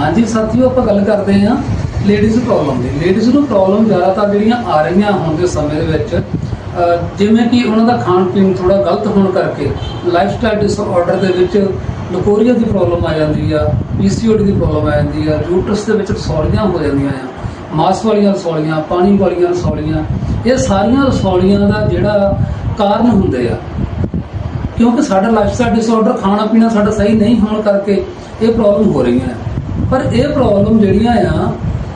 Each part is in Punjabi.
ਹਾਂਜੀ ਸਾਥੀਓ, ਆਪਾਂ ਗੱਲ ਕਰਦੇ ਹਾਂ ਲੇਡੀਜ਼ ਪ੍ਰੋਬਲਮ ਦੀ। ਲੇਡੀਜ਼ ਨੂੰ ਪ੍ਰੋਬਲਮ ਜ਼ਿਆਦਾਤਰ ਜਿਹੜੀਆਂ ਆ ਰਹੀਆਂ ਹੁਣ ਦੇ ਸਮੇਂ ਦੇ ਵਿੱਚ ਜਿਵੇਂ ਕਿ ਉਹਨਾਂ ਦਾ ਖਾਣ ਪੀਣ ਥੋੜਾ ਗਲਤ ਹੋਣ ਕਰਕੇ ਲਾਈਫਸਟਾਈਲ ਡਿਸਆਰਡਰ ਦੇ ਵਿੱਚ ਲਕੋਰੀਆ ਦੀ ਪ੍ਰੋਬਲਮ ਆ ਜਾਂਦੀ ਆ ਪੀਸੀਓਡੀ ਦੀ ਪ੍ਰੋਬਲਮ ਆ ਜਾਂਦੀ ਆ ਯੂਟਰਸ ਦੇ ਵਿੱਚ ਰਸੌਲੀਆਂ ਹੋ ਜਾਂਦੀਆਂ ਆ, ਮਾਸ ਵਾਲੀਆਂ ਰਸੌਲੀਆਂ, ਪਾਣੀ ਵਾਲੀਆਂ ਰਸੌਲੀਆਂ, ਇਹ ਸਾਰੀਆਂ ਰਸੌਲੀਆਂ ਦਾ ਜਿਹੜਾ ਕਾਰਨ ਹੁੰਦੇ ਆ। ਕਿਉਂਕਿ ਸਾਡਾ ਲਾਈਫਸਟਾਈਲ ਡਿਸਆਰਡਰ ਖਾਣਾ ਪੀਣਾ ਸਾਡਾ ਸਹੀ ਨਹੀਂ ਹੋਣ ਕਰਕੇ ਇਹ ਪ੍ਰੋਬਲਮ ਹੋ ਰਹੀਆਂ ਆ ਪਰ ਇਹ ਪ੍ਰੋਬਲਮ ਜਿਹੜੀਆਂ ਆ,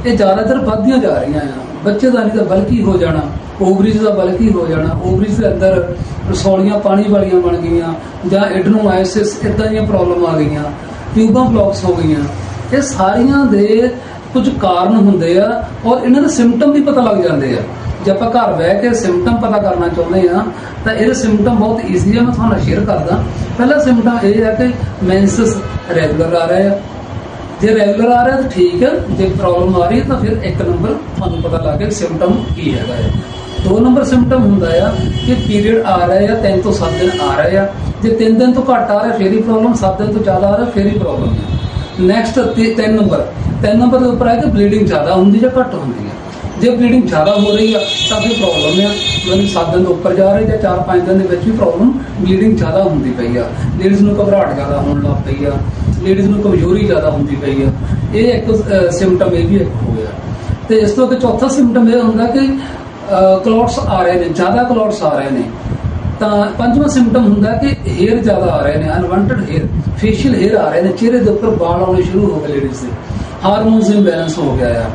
ਇਹ ਜ਼ਿਆਦਾਤਰ ਵੱਧਦੀਆਂ ਜਾ ਰਹੀਆਂ ਆ। ਬੱਚੇ ਦਾ ਨਹੀਂ ਤਾਂ ਬਲਕਿ ਹੋ ਜਾਣਾ ਓਵਰੀਜ ਦਾ ਬਲਕਿ ਹੋ ਜਾਣਾ। ਓਵਰੀਜ ਦੇ ਅੰਦਰ ਰਸੌਲੀਆਂ, ਪਾਣੀ ਵਾਲੀਆਂ ਬਣ ਗਈਆਂ, ਜਾਂ ਐਡਨੋਮਾਇਸਿਸ ਇਦਾਂ ਦੀਆਂ ਪ੍ਰੋਬਲਮ ਆ ਗਈਆਂ, ਟਿਊਬਾਂ ਬਲੌਕਸ ਹੋ ਗਈਆਂ। ਇਹ ਸਾਰੀਆਂ ਦੇ ਕੁਝ ਕਾਰਨ ਹੁੰਦੇ ਆ ਔਰ ਇਹਨਾਂ ਦੇ ਸਿੰਪਟਮ ਵੀ ਪਤਾ ਲੱਗ ਜਾਂਦੇ ਆ। ਜੇ ਆਪਾਂ ਘਰ ਬਹਿ ਕੇ ਸਿੰਪਟਮ ਪਤਾ ਕਰਨਾ ਚਾਹੁੰਦੇ ਆ, ਤਾਂ ਇਹਦੇ ਸਿੰਪਟਮ ਬਹੁਤ ਈਜ਼ੀ ਆ, ਮੈਂ ਤੁਹਾਨੂੰ ਸ਼ੇਅਰ ਕਰਦਾ। ਪਹਿਲਾ ਸਿੰਪਟਮ ਇਹ ਹੈ ਕਿ ਮੈਂਸਸ ਰੈਗੂਲਰ ਆ ਰਹੇ ਆ ਜੇ ਰੈਗੂਲਰ ਆ ਰਿਹਾ ਤਾਂ ਠੀਕ ਹੈ, ਜੇ ਪ੍ਰੋਬਲਮ ਆ ਰਹੀ ਹੈ ਤਾਂ ਫਿਰ ਇੱਕ ਨੰਬਰ ਤੁਹਾਨੂੰ ਪਤਾ ਲੱਗ ਗਿਆ ਸਿੰਪਟਮ ਕੀ ਹੈਗਾ ਹੈ। ਦੋ ਨੰਬਰ ਸਿੰਪਟਮ ਹੁੰਦਾ ਆ ਕਿ ਪੀਰੀਅਡ ਆ ਰਿਹਾ ਆ 3 ਤੋਂ 7 ਦਿਨ ਆ ਰਹੇ ਆ। ਜੇ 3 ਦਿਨ ਤੋਂ ਘੱਟ ਆ ਰਿਹਾ, ਫਿਰ ਹੀ ਪ੍ਰੋਬਲਮ 7 ਦਿਨ ਤੋਂ ਜ਼ਿਆਦਾ ਆ ਰਿਹਾ, ਫਿਰ ਹੀ ਪ੍ਰੋਬਲਮ ਹੈ ਨੈਕਸਟ 3 ਨੰਬਰ 3 ਨੰਬਰ ਦੇ ਉੱਪਰ ਹੈ ਕਿ ਬਲੀਡਿੰਗ ਜ਼ਿਆਦਾ ਹੁੰਦੀ ਜਾਂ ਘੱਟ ਹੁੰਦੀ ਹੈ ਜੇ ਬਲੀਡਿੰਗ ਜ਼ਿਆਦਾ ਹੋ ਰਹੀ ਆ, ਤਾਂ ਫਿਰ ਪ੍ਰੋਬਲਮ ਆ। ਮੈਨੂੰ 7 ਦਿਨ ਤੋਂ ਉੱਪਰ ਜਾ ਰਹੀ ਜਾਂ 4-5 ਦਿਨ ਦੇ ਵਿੱਚ ਵੀ ਪ੍ਰੋਬਲਮ ਬਲੀਡਿੰਗ ਜ਼ਿਆਦਾ ਹੁੰਦੀ ਪਈ ਆ। ਲੇਡੀਜ਼ ਨੂੰ ਘਬਰਾਹਟ ਜ਼ਿਆਦਾ ਹੋਣ ਲੱਗ ਪਈ ਆ। ਲੇਡੀਜ਼ ਨੂੰ ਕਮਜ਼ੋਰੀ ਜ਼ਿਆਦਾ ਹੁੰਦੀ ਪਈ ਆ। ਇਹ ਇੱਕ ਸਿੰਪਟਮ ਇਹ ਵੀ ਇੱਕ ਹੋ ਗਿਆ। ਤੇ ਇਸ ਤੋਂ ਅੱਗੇ ਚੌਥਾ ਸਿੰਪਟਮ ਇਹ ਹੁੰਦਾ ਕਿ ਕਲੌਟਸ ਆ ਰਹੇ ਨੇ, ਜ਼ਿਆਦਾ ਕਲੌਟਸ ਆ ਰਹੇ ਨੇ। ਤਾਂ ਪੰਜਵਾਂ ਸਿੰਪਟਮ ਹੁੰਦਾ ਕਿ ਹੇਅਰ ਜ਼ਿਆਦਾ ਆ ਰਹੇ ਨੇ ਅਨਵਾਂਟਡ ਹੇਅਰ ਫੇਸ਼ੀਅਲ ਹੇਅਰ ਆ ਰਹੇ ਨੇ, ਚਿਹਰੇ ਦੇ ਉੱਪਰ ਵਾਲ ਆਉਣੇ ਸ਼ੁਰੂ ਹੋ ਗਏ ਲੇਡੀਜ਼ ਦੇ। ਹਾਰਮੋਨਸ ਇੰਬੈਲੈਂਸ ਹੋ ਗਿਆ ਆ।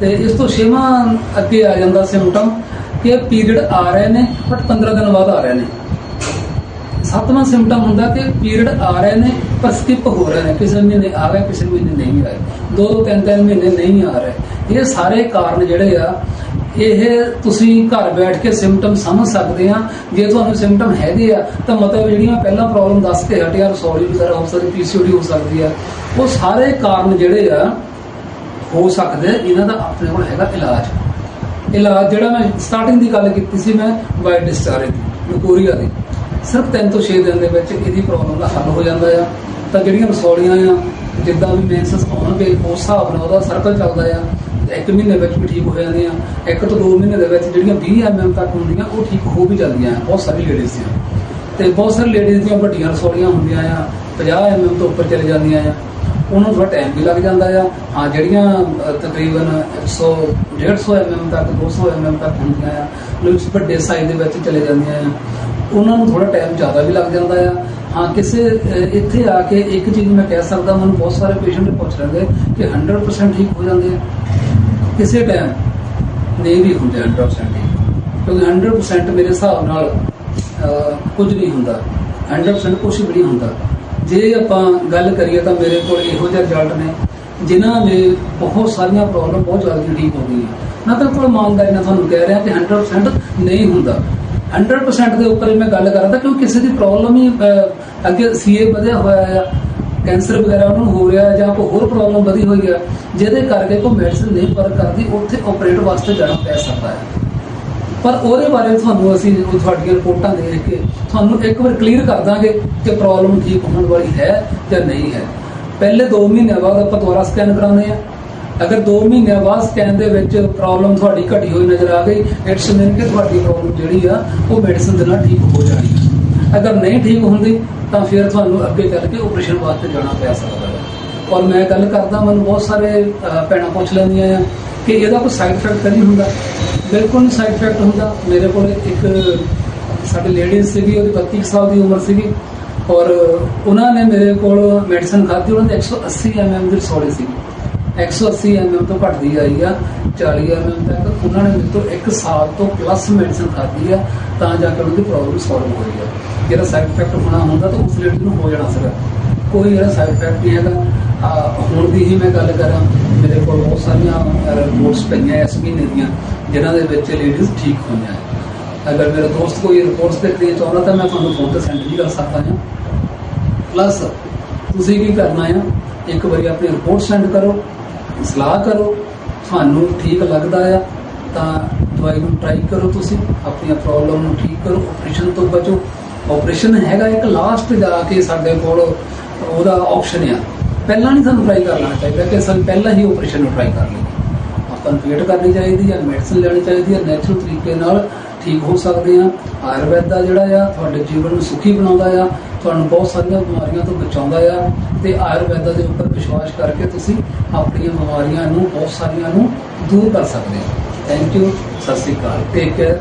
ਤੇ ਇਸ ਤੋਂ ਛੇਵਾਂ ਅੱਗੇ ਆ ਜਾਂਦਾ ਸਿੰਪਟਮ ਕਿ ਪੀਰੀਅਡ ਆ ਰਹੇ ਨੇ ਬਟ 15 ਦਿਨ ਬਾਅਦ ਆ ਰਹੇ ਨੇ। ਸੱਤਵਾਂ ਸਿੰਪਟਮ ਹੁੰਦਾ ਕਿ ਪੀਰੀਅਡ ਆ ਰਹੇ ਨੇ ਪਰ ਸਕਿਪ ਹੋ ਰਹੇ ਨੇ ਕਿਸੇ ਮਹੀਨੇ ਆ ਗਏ ਕਿਸੇ ਮਹੀਨੇ ਨਹੀਂ ਆਏ ਦੋ ਦੋ ਤਿੰਨ ਤਿੰਨ ਮਹੀਨੇ ਨਹੀਂ ਆ ਰਹੇ। ਇਹ ਸਾਰੇ ਕਾਰਨ ਜਿਹੜੇ ਆ ਇਹ ਤੁਸੀਂ ਘਰ ਬੈਠ ਕੇ ਸਿੰਪਟਮ ਸਮਝ ਸਕਦੇ ਆ। ਜੇ ਤੁਹਾਨੂੰ ਸਿੰਪਟਮ ਹੈਗੇ ਆ ਤਾਂ ਮਤਲਬ ਜਿਹੜੀਆਂ ਪਹਿਲਾਂ ਪ੍ਰੋਬਲਮ ਦੱਸ ਕੇ ਹਟਿਆ ਰਸੌਲੀ ਵਗੈਰਾ ਹੋ ਸਕਦੀ ਪੀਸੀਓਡੀ ਹੋ ਸਕਦੀ ਆ। ਉਹ ਸਾਰੇ ਕਾਰਨ ਜਿਹੜੇ ਆ ਹੋ ਸਕਦੇ ਆ, ਇਹਨਾਂ ਦਾ ਆਪਣੇ ਕੋਲ ਹੈਗਾ ਇਲਾਜ। ਇਲਾਜ ਜਿਹੜਾ ਮੈਂ ਸਟਾਰਟਿੰਗ ਦੀ ਗੱਲ ਕੀਤੀ ਸੀ ਮੈਂ ਵਾਈਟ ਡਿਸਚਾਰਜ ਦੀ ਲਕੋਰੀਆ ਦੀ। ਸਿਰਫ 3 ਤੋਂ 6 ਦਿਨ ਦੇ ਵਿੱਚ ਇਹਦੀ ਪ੍ਰੋਬਲਮ ਦਾ ਹੱਲ ਹੋ ਜਾਂਦਾ ਆ। ਤਾਂ ਜਿਹੜੀਆਂ ਰਸੌਲੀਆਂ ਆ ਜਿੱਦਾਂ ਵੀ ਮੇਨਸਸ ਆਉਣਗੇ ਉਸ ਹਿਸਾਬ ਨਾਲ ਉਹਦਾ ਸਰਕਲ ਚੱਲਦਾ ਆ। ਇੱਕ ਮਹੀਨੇ ਵਿੱਚ ਵੀ ਠੀਕ ਹੋ ਜਾਂਦੀਆਂ ਇੱਕ ਤੋਂ ਦੋ ਮਹੀਨੇ ਦੇ ਵਿੱਚ ਜਿਹੜੀਆਂ 20 ਐਮਐਮ ਤੱਕ ਹੁੰਦੀਆਂ ਉਹ ਠੀਕ ਹੋ ਵੀ ਜਾਂਦੀਆਂ ਆ। ਬਹੁਤ ਸਾਰੀ ਲੇਡੀਜ਼ ਦੀਆਂ। ਤੇ ਬਹੁਤ ਸਾਰੀ ਲੇਡੀਜ਼ ਦੀਆਂ ਵੱਡੀਆਂ ਰਸੌਲੀਆਂ ਹੁੰਦੀਆਂ ਆ 50 ਐਮਐਮ ਤੋਂ ਉੱਪਰ ਚਲੇ ਜਾਂਦੀਆਂ ਆ। ਉਹਨਾਂ ਨੂੰ ਥੋੜਾ ਟਾਈਮ ਵੀ ਲੱਗ ਜਾਂਦਾ ਆ। ਹਾਂ ਜਿਹੜੀਆਂ ਅ, ਤਕਰੀਬਨ 100 150 ਐਮਐਮ ਤੱਕ 200 ਐਮਐਮ ਤੱਕ ਹੁੰਦੀਆਂ ਆ। ਮਤਲਬ ਵੱਡੇ ਸਾਈਜ਼ ਦੇ ਵਿੱਚ ਚਲੇ ਜਾਂਦੀਆਂ ਆ। ਉਹਨਾਂ ਨੂੰ ਥੋੜਾ ਟਾਈਮ ਜ਼ਿਆਦਾ ਵੀ ਲੱਗ ਜਾਂਦਾ ਆ। ਹਾਂ, ਕਿਸੇ ਇੱਥੇ ਆ ਕੇ ਇੱਕ ਚੀਜ਼ ਮੈਂ ਕਹਿ ਸਕਦਾ, ਮੈਨੂੰ ਬਹੁਤ ਸਾਰੇ ਪੇਸ਼ੈਂਟ ਪੁੱਛ ਰਹੇ ਕਿ 100% ਠੀਕ ਹੋ ਜਾਂਦੇ ਆ। ਕਿਸੇ ਟਾਈਮ ਨਹੀਂ ਵੀ ਹੁੰਦੇ 100% ਠੀਕ। ਕਿਉਂਕਿ 100% ਮੇਰੇ ਹਿਸਾਬ ਨਾਲ ਕੁਝ ਨਹੀਂ ਹੁੰਦਾ। 100% ਕੁਝ ਵੀ ਨਹੀਂ ਹੁੰਦਾ। ਜੇ ਆਪਾਂ ਗੱਲ ਕਰੀਏ ਤਾਂ ਮੇਰੇ ਕੋਲ ਇਹੋ ਜਿਹੇ ਰਿਜ਼ਲਟ ਨੇ, ਜਿਨ੍ਹਾਂ ਨੇ ਬਹੁਤ ਸਾਰੀਆਂ ਪ੍ਰੋਬਲਮ ਬਹੁਤ ਜਲਦੀ ਠੀਕ ਹੋ ਗਈਆਂ। ਮੈਂ ਤਾਂ ਕੋਲ ਇਮਾਨਦਾਰੀ ਨਾਲ ਤੁਹਾਨੂੰ ਕਹਿ ਰਿਹਾ ਕਿ 100% ਨਹੀਂ ਹੁੰਦਾ। 100% ਦੇ ਉੱਪਰ ਹੀ ਮੈਂ ਗੱਲ ਕਰਦਾ ਕਿਉਂਕਿ ਕਿਸੇ ਦੀ ਪ੍ਰੋਬਲਮ ਹੀ ਅ, ਅੱਗੇ ਸੀਏ ਵਧਿਆ ਹੋਇਆ ਆ ਕੈਂਸਰ ਵਗੈਰਾ ਉਹਨੂੰ ਹੋ ਰਿਹਾ ਜਾਂ ਕੋਈ ਹੋਰ ਪ੍ਰੋਬਲਮ ਵਧੀ ਹੋਈ ਆ ਜਿਹਦੇ ਕਰਕੇ ਕੋਈ ਮੈਡੀਸਨ ਨਹੀਂ ਪਰ ਕਰਦੀ ਉੱਥੇ ਆਪਰੇਟ ਵਾਸਤੇ ਜਾਣਾ ਪੈ ਸਕਦਾ ਹੈ ਪਰ ਉਹਦੇ ਬਾਰੇ ਤੁਹਾਨੂੰ ਅਸੀਂ ਤੁਹਾਡੀਆਂ ਰਿਪੋਰਟਾਂ ਦੇਖ ਕੇ ਤੁਹਾਨੂੰ ਇੱਕ ਵਾਰ ਕਲੀਅਰ ਕਰ ਦਾਂਗੇ ਕਿ ਪ੍ਰੋਬਲਮ ਠੀਕ ਹੋਣ ਵਾਲੀ ਹੈ ਜਾਂ ਨਹੀਂ ਹੈ। ਪਹਿਲੇ 2 ਮਹੀਨਿਆਂ ਬਾਅਦ ਆਪਾਂ ਦੁਬਾਰਾ ਸਕੈਨ ਕਰਾਉਂਦੇ ਆ। ਅਗਰ 2 ਮਹੀਨਿਆਂ ਬਾਅਦ ਸਕੈਨ ਦੇ ਵਿੱਚ ਪ੍ਰੋਬਲਮ ਤੁਹਾਡੀ ਘਟੀ ਹੋਈ ਨਜ਼ਰ ਆ ਗਈ ਇਟਸ ਮੀਨ ਕਿ ਤੁਹਾਡੀ ਪ੍ਰੋਬਲਮ ਜਿਹੜੀ ਆ ਉਹ ਮੈਡੀਸਨ ਦੇ ਨਾਲ ਠੀਕ ਹੋ ਜਾਣੀ। ਹੈ ਅਗਰ ਨਹੀਂ ਠੀਕ ਹੁੰਦੀ ਤਾਂ ਫਿਰ ਤੁਹਾਨੂੰ ਅੱਗੇ ਚੱਲ ਕੇ ਆਪਰੇਸ਼ਨ ਵਾਸਤੇ ਜਾਣਾ ਪੈ ਸਕਦਾ ਹੈ। ਔਰ ਮੈਂ ਗੱਲ ਕਰਦਾ ਮੈਨੂੰ ਬਹੁਤ ਸਾਰੇ ਅਹ, ਭੈਣਾਂ ਪੁੱਛ ਲੈਂਦੀਆਂ ਆ ਕਿ ਇਹਦਾ ਕੋਈ ਸਾਈਡ ਇਫੈਕਟ ਤਾਂ ਨਹੀਂ ਹੁੰਦਾ? ਬਿਲਕੁਲ ਨਹੀਂ ਸਾਈਡ ਇਫੈਕਟ ਹੁੰਦਾ। ਮੇਰੇ ਕੋਲ ਇੱਕ ਸਾਡੀ ਲੇਡੀਜ਼ ਸੀਗੀ ਉਹਦੀ 32 ਕੁ ਸਾਲ ਦੀ ਉਮਰ ਸੀਗੀ। ਔਰ ਉਹਨਾਂ ਨੇ ਮੇਰੇ ਕੋਲ ਮੈਡੀਸਨ ਖਾਧੀ ਉਹਨਾਂ ਦੇ 180 ਐਮਐਮ ਦੀ ਰਸੌਲੀ ਸੀਗੀ। 180 ਐਮਐਮ ਤੋਂ ਘਟਦੀ ਆਈ ਆ 40 ਐਮਐਮ ਤੱਕ, ਉਹਨਾਂ ਨੇ ਮੇਰੇ ਤੋਂ 1 ਸਾਲ ਤੋਂ ਪਲੱਸ ਮੈਡੀਸਨ ਖਾਧੀ ਆ, ਤਾਂ ਜਾ ਕੇ ਉਹਨਾਂ ਦੀ ਪ੍ਰੋਬਲਮ ਸੋਲਵ ਹੋਈ ਆ। ਜਿਹੜਾ ਸਾਈਡ ਇਫੈਕਟ ਹੋਣਾ ਹੁੰਦਾ ਤਾਂ ਉਸ ਲੇਡੀ ਨੂੰ ਹੋ ਜਾਣਾ ਸੀਗਾ। ਕੋਈ ਜਿਹੜਾ ਸਾਈਡ ਇਫੈਕਟ ਨਹੀਂ ਹੈਗਾ। ਹੁਣ ਦੀ ਹੀ ਮੈਂ ਗੱਲ ਕਰਾਂ, ਮੇਰੇ ਕੋਲ ਬਹੁਤ ਸਾਰੀਆਂ ਰਿਪੋਰਟਸ ਪਈਆਂ ਇਸ ਮਹੀਨੇ ਦੀਆਂ, ਜਿਨ੍ਹਾਂ ਦੇ ਵਿੱਚ ਲੇਡੀਜ਼ ਠੀਕ ਹੋਈਆਂ ਅਗਰ ਮੇਰਾ ਦੋਸਤ ਕੋਈ ਰਿਪੋਰਟਸ ਦੇਖਣੀ ਚਾਹੁੰਦਾ ਤਾਂ ਮੈਂ ਤੁਹਾਨੂੰ ਫੋਨ ਤੇ ਸੈਂਡ ਵੀ ਕਰ ਸਕਦਾ ਹਾਂ। ਪਲੱਸ ਤੁਸੀਂ ਕੀ ਕਰਨਾ ਆ? ਇੱਕ ਵਾਰੀ ਆਪਣੀ ਰਿਪੋਰਟ ਸੈਂਡ ਕਰੋ। ਸਲਾਹ ਕਰੋ, ਤੁਹਾਨੂੰ ਠੀਕ ਲੱਗਦਾ ਆ, ਤਾਂ ਦਵਾਈ ਨੂੰ ਟਰਾਈ ਕਰੋ ਤੁਸੀਂ, ਆਪਣੀਆਂ ਪ੍ਰੋਬਲਮ ਨੂੰ ਠੀਕ ਕਰੋ ਆਪਰੇਸ਼ਨ ਤੋਂ ਬਚੋ। ਆਪਰੇਸ਼ਨ ਹੈਗਾ ਇੱਕ ਲਾਸਟ ਜਾ ਕੇ ਸਾਡੇ ਕੋਲ, ਉਹਦਾ ਆਪਸ਼ਨ ਆ। ਪਹਿਲਾਂ ਨਹੀਂ ਸਾਨੂੰ ਟਰਾਈ ਕਰਨਾ ਚਾਹੀਦਾ ਕਿ ਸਾਨੂੰ ਪਹਿਲਾਂ ਹੀ ਆਪਰੇਸ਼ਨ ਨੂੰ ਟਰਾਈ ਕਰ ਲਈਏ। ਆਪਾਂ ਨੂੰ ਵੇਟ ਕਰਨੀ ਚਾਹੀਦੀ ਹੈ ਮੈਡੀਸਨ ਲੈਣੀ ਚਾਹੀਦੀ ਹੈ ਨੈਚੁਰਲ ਤਰੀਕੇ ਨਾਲ ਠੀਕ ਹੋ ਸਕਦੇ ਆ। ਆਯੁਰਵੈਦ ਦਾ ਜਿਹੜਾ ਆ, ਤੁਹਾਡੇ ਜੀਵਨ ਨੂੰ ਸੁਖੀ ਬਣਾਉਂਦਾ ਆ। ਤੁਹਾਨੂੰ ਬਹੁਤ ਸਾਰੀਆਂ ਬਿਮਾਰੀਆਂ ਤੋਂ ਬਚਾਉਂਦਾ ਆ ਤੇ ਆਯੁਰਵੈਦਾ ਦੇ ਉੱਪਰ ਵਿਸ਼ਵਾਸ ਕਰਕੇ ਤੁਸੀਂ ਆਪਣੀਆਂ ਬਿਮਾਰੀਆਂ ਨੂੰ, ਬਹੁਤ ਸਾਰੀਆਂ ਨੂੰ ਦੂਰ ਕਰ ਸਕਦੇ ਹੋ। ਥੈਂਕ ਯੂ ਸਤਿ ਸ਼੍ਰੀ ਅਕਾਲ। Take care